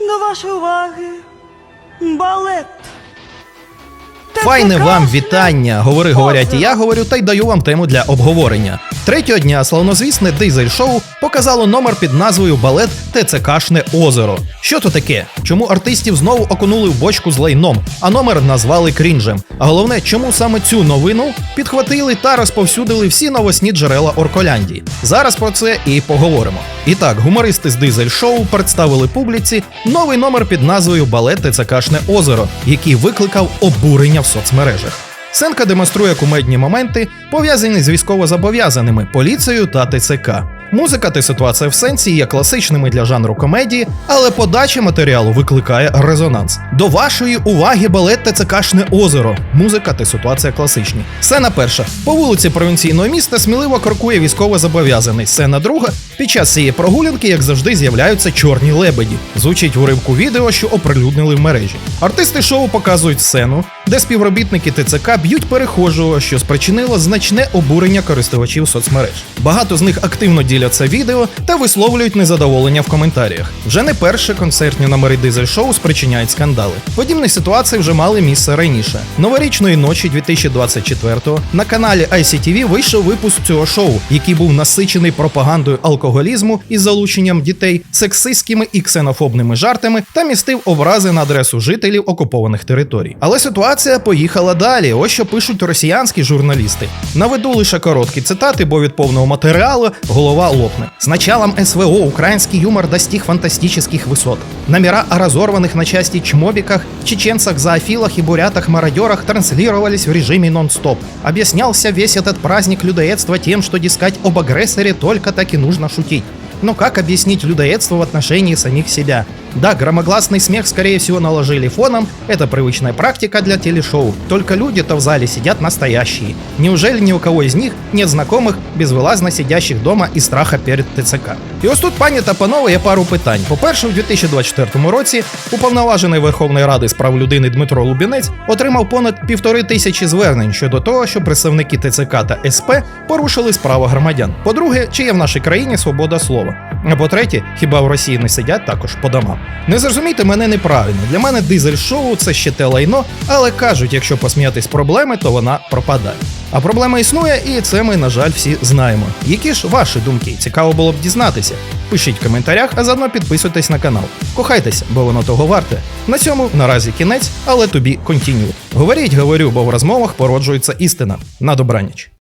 До вашої уваги балет. Файне вам вітання. Говори, говорять, і я говорю, та й даю вам тему для обговорення. Третього дня славнозвісне дизель-шоу показало номер під назвою Балет ТЦКшне озеро. Що то таке? Чому артистів знову окунули в бочку з лайном, а номер назвали крінжем? А головне, чому саме цю новину підхватили та розповсюдили всі новосні джерела Орколяндії? Зараз про це і поговоримо. І так, гумористи з дизель-шоу представили публіці новий номер під назвою Балет ТЦКшне озеро, який викликав обурення в соцмережах. Сенка демонструє кумедні моменти, пов'язані з військовозобов'язаними, поліцією та ТЦК. Музика та ситуація в сенсі є класичними для жанру комедії, але подача матеріалу викликає резонанс. До вашої уваги балет ТЦКшне озеро. Музика та ситуація класичні. Сцена перша. По вулиці провінційного міста сміливо крокує військовозобов'язаний. Сцена друга. Під час цієї прогулянки, як завжди, з'являються чорні лебеді. Звучить уривку відео, що оприлюднили в мережі. Артисти шоу показують сцену, де співробітники ТЦК б'ють перехожого, що спричинило значне обурення користувачів соцмереж. Багато з них активно діляться відео та висловлюють незадоволення в коментарях. Вже не перше концертні номери дизель-шоу спричиняють скандали. Подібні ситуації вже мали місце раніше. Новорічної ночі 2024-го на каналі ICTV вийшов випуск цього шоу, який був насичений пропагандою алкоголізму із залученням дітей, сексистськими і ксенофобними жартами та містив образи на адресу жителів окупованих територій. Але ситуація поїхала далі. Ось що пишуть росіянські журналісти. Наведу лише короткі цитати, бо від повного матеріалу голова лопне. С началом СВО украинский юмор достиг фантастических высот. Номера о разорванных на части чмобиках, чеченцах, зоофилах и бурятах-мародерах транслировались в режиме нон-стоп. Объяснялся весь этот праздник людоедства тем, что, дескать, об агрессоре только так и нужно шутить. Но как объяснить людоедство в отношении самих себя? Да, громогласный смех, скорее всего, наложили фоном, это привычная практика для телешоу. Только люди-то в зале сидят настоящие. Неужели ни у кого из них нет знакомых, безвилазно сидящих дома і страха перед ТЦК? І ось тут, пані та панове, є пару питань. По-перше, у 2024 році уповноважений Верховної Ради з прав людини Дмитро Лубінець отримав понад півтори тисячі звернень щодо того, що представники ТЦК та СП порушили справи громадян. По-друге, чи є в нашій країні свобода слова? А по-третє, хіба в Росії не сидять також по домам? Не зрозумійте мене неправильно. Для мене дизель-шоу це ще те лайно, але кажуть, якщо посміятись проблеми, то вона пропадає. А проблема існує, і це ми, на жаль, всі знаємо. Які ж ваші думки? Цікаво було б дізнатися. Пишіть в коментарях, а заодно підписуйтесь на канал. Кохайтеся, бо воно того варте. На цьому наразі кінець, але тобі континю. Говоріть, говорю, бо в розмовах породжується істина. На добраніч.